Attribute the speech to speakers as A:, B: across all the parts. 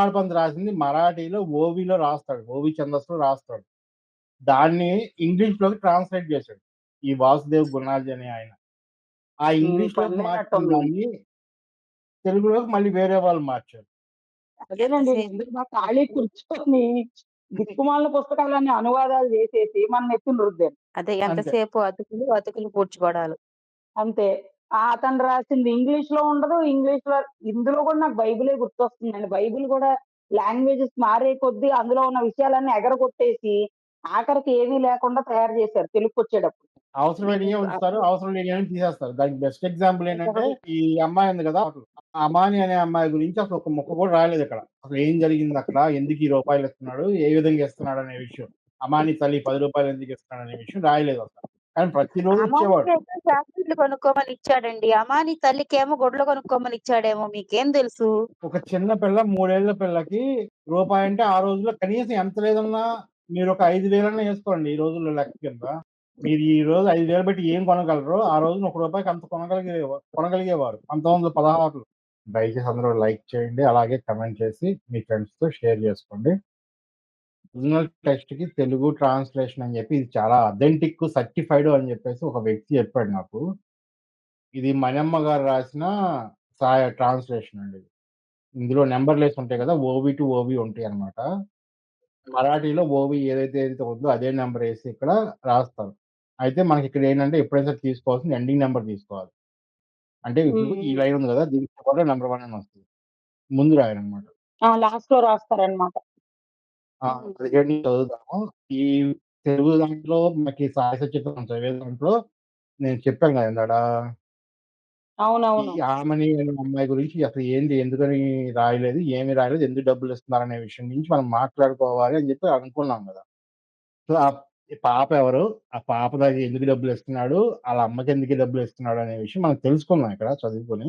A: హేమాడ్ పంత్ రాసింది మరాఠీలో ఓవిలో రాస్తాడు. ఓవి ఛందస్సులో రాస్తాడు. దాన్ని ఇంగ్లీష్‌లోకి ట్రాన్స్‌లేట్ చేశాడు. ఈ వాసుదేవ్ గుణాజీ అనే ఆయన. ఆ మార్చిన
B: పన్నైనట్టుంది.
A: దాన్ని తెలుగులోకి మళ్ళీ వేరే వాళ్ళు మార్చారు.
B: అదేనండి. ఎందుకు మా ఖాళీ కూర్చొని దిక్కుమాలిన పుస్తకాలన్నీ అనువాదాలు చేసేసి మన నెత్తిన రుద్దారు.
C: అదే. ఎంతసేపు అతుకులు, అతుకులు పూడ్చుకోవడాలు.
B: అంతే. ఆ అతను రాసింది ఇంగ్లీష్లో ఉండదు. ఇంగ్లీష్లో ఇందులో కూడా నాకు బైబిలే గుర్తొస్తుందండి. బైబిల్ కూడా లాంగ్వేజెస్ మారే కొద్దీ అందులో ఉన్న విషయాలన్నీ ఎగరగొట్టేసి ఆఖరికి ఏమీ లేకుండా తయారు చేశారు తెలుగుకొచ్చేటప్పుడు.
A: అవసరమైనయే ఉంచుతారు. అవసరం లేని తీసేస్తారు. దానికి బెస్ట్ ఎగ్జాంపుల్ ఏంటంటే ఈ అమ్మాయి ఉంది కదా! అమాని అనే అమ్మాయి గురించి అసలు ఒక ముక్క కూడా రాలేదు ఇక్కడ. అసలు ఏం జరిగింది అక్కడ? ఎందుకు ఈ రూపాయలు ఇస్తున్నాడు? ఏ విధంగా ఇస్తున్నాడు అనే విషయం. అమాని తల్లి పది రూపాయలు ఎందుకు ఇస్తున్నాడు అనే విషయం రాయలేదు అసలు. కానీ ప్రతిరోజు ఇచ్చేవాడు.
C: చాక్లెట్లు కొనుక్కోమని ఇచ్చాడండి. అమాని తల్లికేమో గుడ్లు కొనుక్కోమని ఇచ్చాడేమో మీకేం తెలుసు?
A: ఒక చిన్న పిల్ల మూడేళ్ళ పిల్లకి రూపాయి అంటే ఆ రోజుల్లో కనీసం ఎంత లేదన్నా మీరు ఒక 5000 ఏసుకోండి ఈ రోజుల్లో లెక్క కింద. మీరు ఈ రోజు 5000 పెట్టి ఏం కొనగలరో ఆ రోజున ఒక రూపాయికి అంత కొనగలిగే కొనగలిగేవారు. 1916లో. దయచేసి అందరూ లైక్ చేయండి. అలాగే కామెంట్ చేసి మీ ఫ్రెండ్స్‌తో షేర్ చేసుకోండి. ఒరిజినల్ టెక్స్ట్‌కి తెలుగు ట్రాన్స్‌లేషన్ అని చెప్పి ఇది చాలా అథెంటిక్ సర్టిఫైడ్ అని చెప్పేసి ఒక వ్యక్తి చెప్పాడు నాకు. ఇది మణెమ్మ గారు రాసిన సాయ ట్రాన్స్‌లేషన్ అండి. ఇందులో నంబర్‌లేసి ఉంటాయి కదా! ఓవి టు ఓవి ఉంటాయన్నమాట. మరాఠీలో ఓవి ఏదైతే ఏదైతే ఉందో అదే నంబర్ ఏసి ఇక్కడ రాస్తారు. అయితే మనకి ఇక్కడ ఏంటంటే ఎప్పుడైనా సరే తీసుకోవాల్సింది ఎండింగ్ నంబర్ తీసుకోవాలి. అంటే ఇప్పుడు ఈ
B: హ్మ్.
A: లైన్ ఉంది కదా! దీనికి చివరలో నంబర్ 1 అని వస్తది. ముందు రాయాలన్నమాట.
B: ఆ! లాస్ట్‌లో రాస్తారనమాట.
A: ఆ! 17 నుంచి చదువుదాము. ఈ తెలుగు దాంట్లో మనకి సాయ సచిత్రం చదివే దాంట్లో నేను చెప్పాను కదా! ఇందాడ. ఈ
B: అవునవును.
A: ఆమని అనే అమ్మాయి గురించి అసలు ఏంది? ఎందుకని రాయలేదు? ఏమి రాయలేదు? ఎందుకు డబ్బులు ఇస్తున్నారనే విషయం గురించి మనం మాట్లాడుకోవాలి అని చెప్పి అనుకున్నాం కదా! సో, ఆ పాప ఎవరు? ఆ పాప దగ్గర ఎందుకు డబ్బులు ఇస్తున్నాడు? ఆళ్ళ అమ్మకి ఎందుకు డబ్బులు ఇస్తున్నాడు అనే విషయం మనం తెలుసుకుందాం ఇక్కడ చదువుకొని.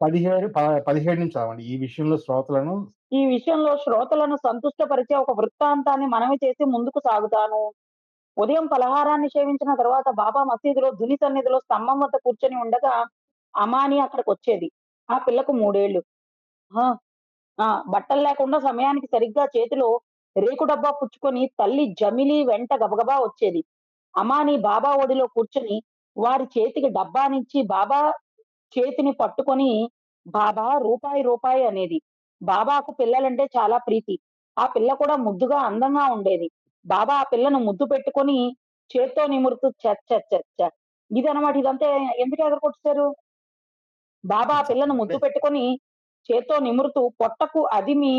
A: 17 ప 17 నుంచి చదవండి. ఈ విషయంలో శ్రోతలను
B: ఈ విషయంలో శ్రోతలను సంతుష్టపరిచే ఒక వృత్తాంతాన్ని మనవి చేసి ముందుకు సాగుతాను. ఉదయం పలహారాన్ని సేవించిన తర్వాత బాబా మసీదులో దుని సన్నిధిలో స్తంభం వద్ద కూర్చొని ఉండగా అమాని అక్కడికి వచ్చేది ఆ పిల్లకు మూడేళ్ళు. ఆ! ఆ! బట్టలు లేకుండా సమయానికి సరిగ్గా చేతిలో రేకు డబ్బా పుచ్చుకొని తల్లి జమిలి వెంట గబగబా వచ్చేది. అమాని బాబా ఒడిలో కూర్చొని వారి చేతికి డబ్బానిచ్చి బాబా చేతిని పట్టుకొని బాబా రూపాయి రూపాయి అనేది. బాబాకు పిల్లలంటే చాలా ప్రీతి. ఆ పిల్ల కూడా ముద్దుగా అందంగా ఉండేది. బాబా ఆ పిల్లను ముద్దు పెట్టుకొని చేత్తో నిమురుతూ ఛ ఛ ఇదనమాట. ఇదంతా ఎందుకు ఎగరగొట్టేసారు? బాబా ఆ పిల్లను ముద్దు పెట్టుకొని చేత్తో నిమురుతూ పొట్టకు అదిమి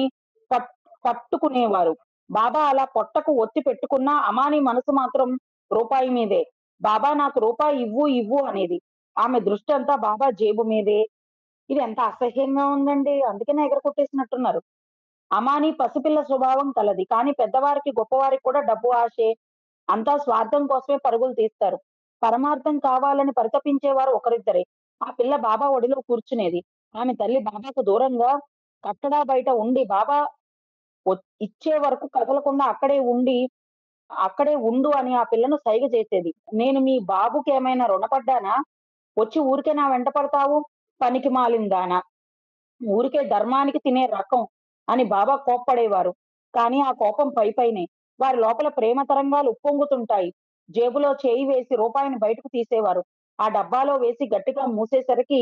B: పట్ పట్టుకునేవారు. బాబా అలా పొట్టకు ఒత్తి పెట్టుకున్నా అమాని మనసు మాత్రం రూపాయి మీదే. బాబా నాకు రూపాయి ఇవ్వు ఇవ్వు అనేది. ఆమె దృష్టంతా బాబా జేబు మీదే. ఇది ఎంత అసహ్యంగా ఉందండి. అందుకనే ఎగరగొట్టేసినట్టున్నారు. అమాని పసిపిల్ల స్వభావం కలది. కానీ పెద్దవారికి, గొప్పవారికి కూడా డబ్బు ఆశే. అంతా స్వార్థం కోసమే పరుగులు తీస్తారు. పరమార్థం కావాలని పరితపించేవారు ఒకరిద్దరే. ఆ పిల్ల బాబా ఒడిలో కూర్చునేది. ఆమె తల్లి బాబాకు దూరంగా కట్టడా బయట ఉండి బాబా ఇచ్చే వరకు కదలకుండా అక్కడే ఉండి, అక్కడే ఉండు అని ఆ పిల్లను సైగ చేసేది. నేను మీ బాబుకి ఏమైనా రుణపడ్డానా? వచ్చి ఊరికే నా వెంట పడతావు? పనికి మాలిందానా ఊరికే ధర్మానికి తినే రకం అని బాబా కోప్పడేవారు. కానీ ఆ కోపం పై పైనే వారి లోపల ప్రేమ తరంగాలు ఉప్పొంగుతుంటాయి. జేబులో చేయి వేసి రూపాయిని బయటకు తీసేవారు. ఆ డబ్బాలో వేసి గట్టిగా మూసేసరికి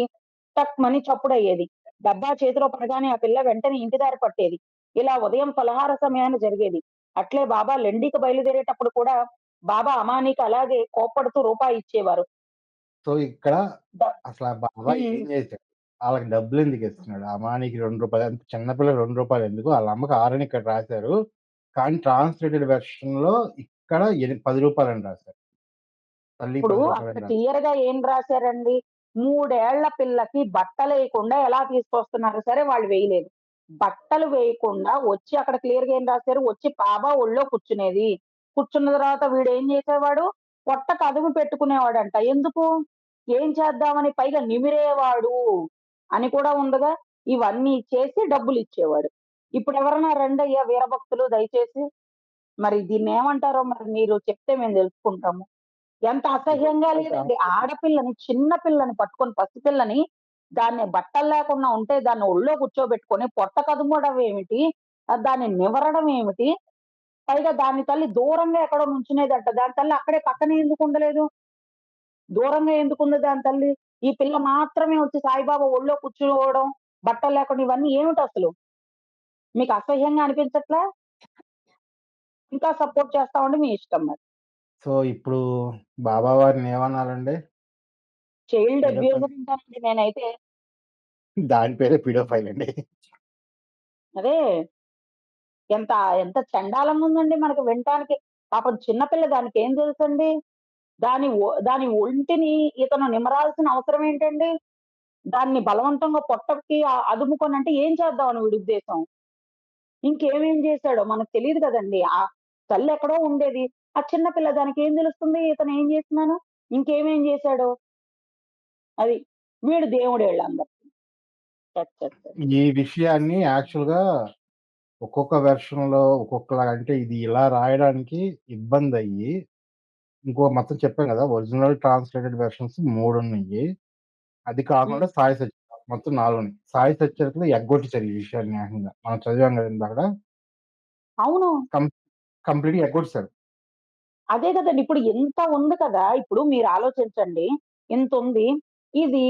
B: టక్ మని చప్పుడయ్యేది. డబ్బా చేతిలో పడగానే ఆ పిల్ల వెంటనే ఇంటి దారి పట్టేది. ఇలా ఉదయం ఫలహార సమయాన్ని జరిగేది. అట్లే బాబా లెండికి బయలుదేరేటప్పుడు కూడా బాబా అమానికి అలాగే కోప్పడుతూ రూపాయి ఇచ్చేవారు.
A: సో, ఇక్కడ అసల ఆ బాబా ఏం
B: హ్మ్.
A: ఆళ్ళకి డబ్బులెందుకు ఇస్తున్నాడు? అమానికి రూ. 2 అంటే చిన్న పిల్లకి రూ. 2 ఎందుకు? ఆళ్ళ అమ్మకి 6 అని ఇక్కడ రాశారు. కానీ ట్రాన్స్‌లేటెడ్ వెర్షన్‌లో ఇక్కడ ఎని రూ. 10 అని రాశారు. తల్లి
B: ఇప్పుడు
A: రూ. 10
B: అక్కడ
A: అని రాశారు.
B: క్లియర్‌గా ఏం రాశారండి? మూడేళ్ళ పిల్లకి బట్టలేయకుండా ఎలా తీసుకొస్తున్నారు? సరే వాళ్ళు వేయలేదు. బట్టలు వేయకుండా వచ్చి అక్కడ క్లియర్‌గా ఏం రాశారు? వచ్చి బాబా ఒళ్ళో కూర్చునేది. కూర్చున్న తర్వాత వీడేం చేసేవాడు? పొట్టకు అదుము పెట్టుకునేవాడంట. ఎందుకు? ఏం చేద్దామని పైగా నిమిరేవాడు అని కూడా ఉందిగా. ఇవన్నీ చేసి డబ్బులిచ్చేవాడు. ఇప్పుడెవరన్నా రండయ్యా వీరభక్తులు దయచేసి. మరి దీన్నేమంటారో మరి మీరు చెప్తే మేము తెలుసుకుంటాము. ఎంత అసహ్యంగా లేదండి. ఆడపిల్లని, చిన్న పిల్లని పట్టుకొని పసిపిల్లని దాన్ని బట్టలు లేకుండా ఉంటే దాన్ని ఒళ్ళో కూర్చోబెట్టుకొని పొట్ట కదుమడం ఏమిటి దాన్ని నివరడం ఏమిటి పైగా దాని తల్లి దూరంగా ఎక్కడో నుంచునేదంట దాని తల్లి అక్కడే పక్కనే ఎందుకు ఉండలేదు? దూరంగా ఎందుకుంది దాని తల్లి? ఈ పిల్ల మాత్రమే వచ్చి సాయిబాబా ఒళ్ళో కూర్చోవడం బట్టలు లేకుండా ఇవన్నీ ఏమిటి అసలు? మీకు అసహ్యంగా అనిపించట్లా? ఇంకా సపోర్ట్ చేస్తామండి మీ ఇష్టం మరి.
A: సో ఇప్పుడు బాబా వారిని ఏమన్నారండి?
B: చైల్డ్. అబ్యూజర్ అంటానండి నేనైతే
A: దాని పేరే పిడోఫైల్ అండి
B: అదే ఎంత ఎంత చండాలంగా ఉందండి మనకి వినటానికి. పాపం చిన్నపిల్ల దానికి ఏం తెలుసండి? దాని దాని ఒంటిని ఇతను నిమరాల్సిన అవసరం ఏంటండి? దాన్ని బలవంతంగా పొట్టకి అదుముకొని అంటే ఏం చేద్దామని వీడి ఉద్దేశం? ఇంకేమేం చేశాడో మనకు తెలియదు కదండి. ఆ తల్లి ఎక్కడో ఉండేది. ఆ చిన్నపిల్ల దానికి ఏం తెలుస్తుంది? ఇతను ఏం చేస్తున్నాను ఇంకేమేం చేశాడో? అది వీడు దేవుడు వీళ్ళందరూ
A: ఈ విషయాన్ని యాక్చువల్గా ఒక్కొక్క వెర్షన్లో ఒక్కొక్కలా అంటే ఇది ఇలా రాయడానికి ఇబ్బంది అయ్యి ఇంకో మొత్తం చెప్పాం కదా ఒరిజినల్ ట్రాన్స్లేటెడ్ వెర్షన్స్ మూడు ఉన్నాయి అది కాకుండా సాయి సచ్ మొత్తం నాలుగు ఉన్నాయి సాయి సచ్చరికలో ఎగ్గొట్టించారు ఈ విషయాన్ని ఏకంగా మనం చదివాం కదా ఇందాక
B: అవును.
A: కంప్లీట్గా ఎగ్గొట్టారు
B: అదే కదండి. ఇప్పుడు ఎంత ఉంది కదా ఇప్పుడు మీరు ఆలోచించండి. ఎంత ఉంది ఇది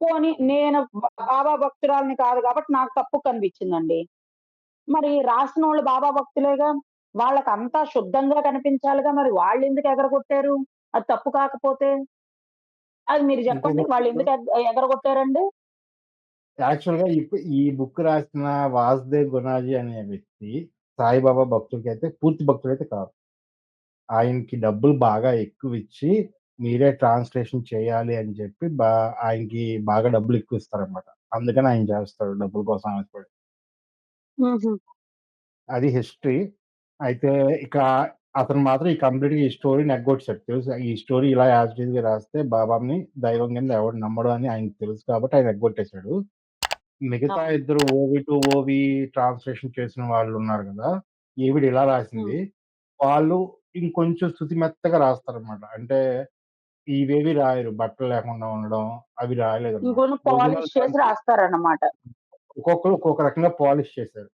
B: పోని నేను బా- బాబా భక్తురాలని కాదు కాబట్టి నాకు తప్పు కనిపించిందండి. మరి రాసిన వాళ్ళు బాబా భక్తులేగా? వాళ్ళకి అంతా శుద్ధంగా కనిపించాలిగా? మరి వాళ్ళు ఎందుకు ఎగరగొట్టారు? అది తప్పు కాకపోతే? అది మీరు చెప్పండి వాళ్ళు ఎందుకు ఎగ- ఎగరగొట్టారండి?
A: యాక్చువల్గా ఇప్పు- ఈ బుక్ రాసిన వాసుదేవ్ గుణాజీ అనే వ్యక్తి సాయిబాబా భక్తుడికి అయితే పూర్తి భక్తుడు అయితే కాదు. ఆయనకి డబ్బులు బాగా ఎక్కువ ఇచ్చి మీరే ట్రాన్స్లేషన్ చేయాలి అని చెప్పి బా ఆయనకి బాగా డబ్బులు ఎక్కువ ఇస్తారన్నమాట అందుకని ఆయన చేస్తాడు డబ్బుల కోసం ఆశపడి. అది హిస్టరీ. అయితే ఇక అతను మాత్రం ఈ కంప్లీట్గా ఈ స్టోరీని ఎగ్గొట్టాడు తెలుసు. ఈ స్టోరీ ఇలా యాజ్ ఇట్ రాస్తే బాబాని దైవం కింద ఎవడు నమ్మడు అని ఆయనకు తెలుసు కాబట్టి ఆయన ఎగ్గొట్టేశాడు. మిగతా
B: అవును.
A: ఇద్దరు ఓవి టు ఓవి ట్రాన్స్లేషన్ చేసిన వాళ్ళు ఉన్నారు కదా! ఈవిడ ఇలా రాసింది. వాళ్ళు ఇంకొంచెం స్థుతి మెత్తగా రాస్తారన్నమాట. అంటే ఇవేవి రాయరు. బట్టలు లేకుండా ఉండడం అవి రాయలేదు
B: ఇంకొన్ని పాలిష్ చేసి రాస్తారన్నమాట.
A: ఒక్కొక్కరు ఒక్కొక్క రకంగా పాలిష్ చేశారు.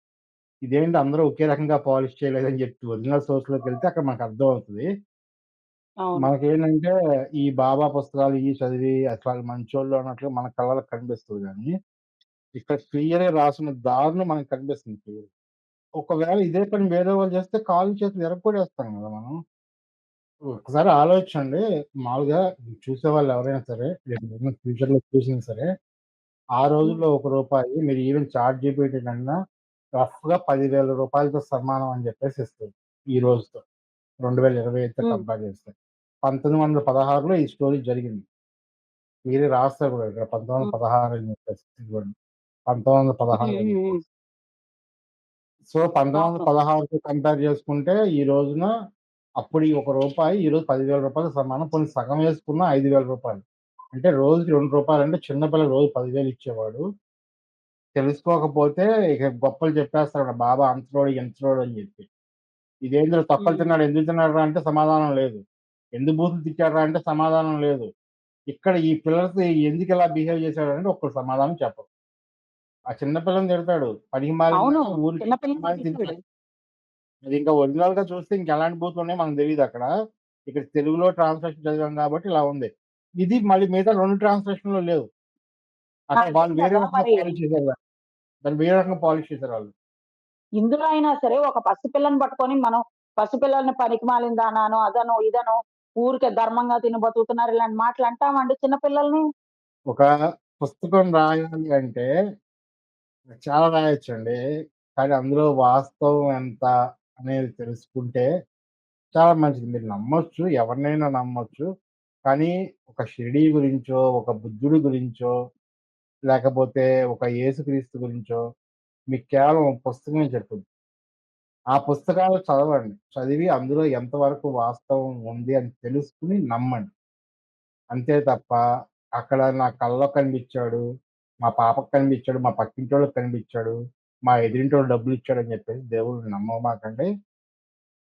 A: ఇదేంటి అందరూ ఒకే రకంగా పాలిష్ చేయలేదని చెప్పి ఒరిజినల్ సోర్స్లోకి వెళ్తే అక్కడ మనకు అర్థం అవుతుంది.
B: అవును.
A: మనకేంటంటే ఈ బాబా పుస్తకాలు ఈ చదివి అసలు మంచోళ్ళు అన్నట్లు మన కళ్ళకి కనిపిస్తుంది కానీ ఇక్కడ క్లియర్గా రాసిన దారులు మనకు కనిపిస్తుంది క్లియర్ ఒకవేళ ఇదే పని వేరే వాళ్ళు చేస్తే కాళ్ళు చేతులు ఎరగొడేస్తాం కదా మనం. ఒకసారి ఆలోచించండి. మామూలుగా చూసే వాళ్ళు ఎవరైనా సరే ఫ్యూచర్లో చూసినా సరే ఆ రోజుల్లో ఒక రూపాయి మీరు ఈవెన్గా పదివేల రూపాయలతో సమానం అని చెప్పేసి ఇస్తుంది ఈ రోజుతో. రెండు వేల ఇరవై
B: Hmm.
A: కంపేర్ చేస్తే. పంతొమ్మిది వందల పదహారులో ఈ స్టోరీ జరిగింది. మీరే రాస్తారు కూడా ఇక్కడ పంతొమ్మిది వందల పదహారు అని చెప్పేసి ఇదిగోండి. పంతొమ్మిది వందల పదహారు అని. సో పంతొమ్మిది వందల. పదహారుతో కంపేర్ చేసుకుంటే ఈ రోజున అప్పుడు ఈ ఒక రూపాయి ఈ రోజు పదివేల రూపాయలు సమానం కొన్ని సగం వేసుకున్న ఐదు వేల రూపాయలు. అంటే రోజుకి రెండు రూపాయలు అంటే చిన్నపిల్లలు రోజు పదివేలు ఇచ్చేవాడు. తెలుసుకోకపోతే ఇక గొప్పలు చెప్పేస్తాడు బాబా అంతరోడు ఎంతరోడు అని చెప్పి. ఇదేంద్ర తప్పలు
B: మ్మ్.
A: తిన్నాడు ఎందుకు తిన్నాడు అంటే సమాధానం లేదు. ఎందుకు బూతులు తిట్టాడు అంటే సమాధానం లేదు. ఇక్కడ ఈ పిల్లలకి ఎందుకు ఇలా బిహేవ్ చేశాడు అంటే ఒక్క సమాధానం చెప్పరు ఆ చిన్న పిల్లని తిడతాడు. పనికి మాలిన
B: అవును.
A: ఊరికి తిడతాడు. అది ఇంకా ఒరిజినల్గా చూస్తే ఇంకా ఎలాంటి బూతులు ఉన్నాయో మనకు తెలియదు అక్కడ. ఇక్కడ తెలుగులో ట్రాన్స్లేషన్ చదివాం కాబట్టి ఇలా ఉంది. ఇది మళ్ళీ మిగతా రెండు ట్రాన్స్లేషన్లో అక్కడ
B: అదే
A: వాళ్ళు వేరే రకంగా. పాలిష్ చేశారు దాన్ని వేరే రకంగా పాలిష్ చేశారు వాళ్ళు.
B: ఇందులో అయినా సరే ఒక పసిపిల్లని పట్టుకొని మనం పసిపిల్లల్ని పనికి మాలిందానాను అదను ఇదను ఊరికే ధర్మంగా తిని బతుకుతున్నారు ఇలాంటి మాటలు అంటామండి చిన్నపిల్లల్ని
A: ఒక పుస్తకం రాయాలి అంటే చాలా రాయొచ్చండి. కానీ అందులో వాస్తవం ఎంత అనేది తెలుసుకుంటే చాలా మంచిది. మీరు నమ్మొచ్చు ఎవరినైనా నమ్మొచ్చు. కానీ ఒక షిరిడి గురించో ఒక బుద్ధుడి గురించో లేకపోతే ఒక యేసుక్రీస్తు గురించో మీకు కేవలం పుస్తకమే చెప్తుంది ఆ పుస్తకాలు చదవండి. చదివి అందులో ఎంతవరకు వాస్తవం ఉంది అని తెలుసుకుని నమ్మండి. అంతే తప్ప అక్కడ నా కళ్ళలో కనిపించాడు మా పాపకు కనిపించాడు మా పక్కింటోళ్ళకి కనిపించాడు మా ఎదిరింటోళ్ళు డబ్బులు ఇచ్చాడు అని చెప్పేసి దేవుడు నమ్మమాకండి.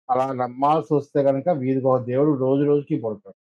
A: అలా నమ్మాల్సి వస్తే కనుక వీధికి ఒక దేవుడు రోజు రోజుకి పుడతాడు.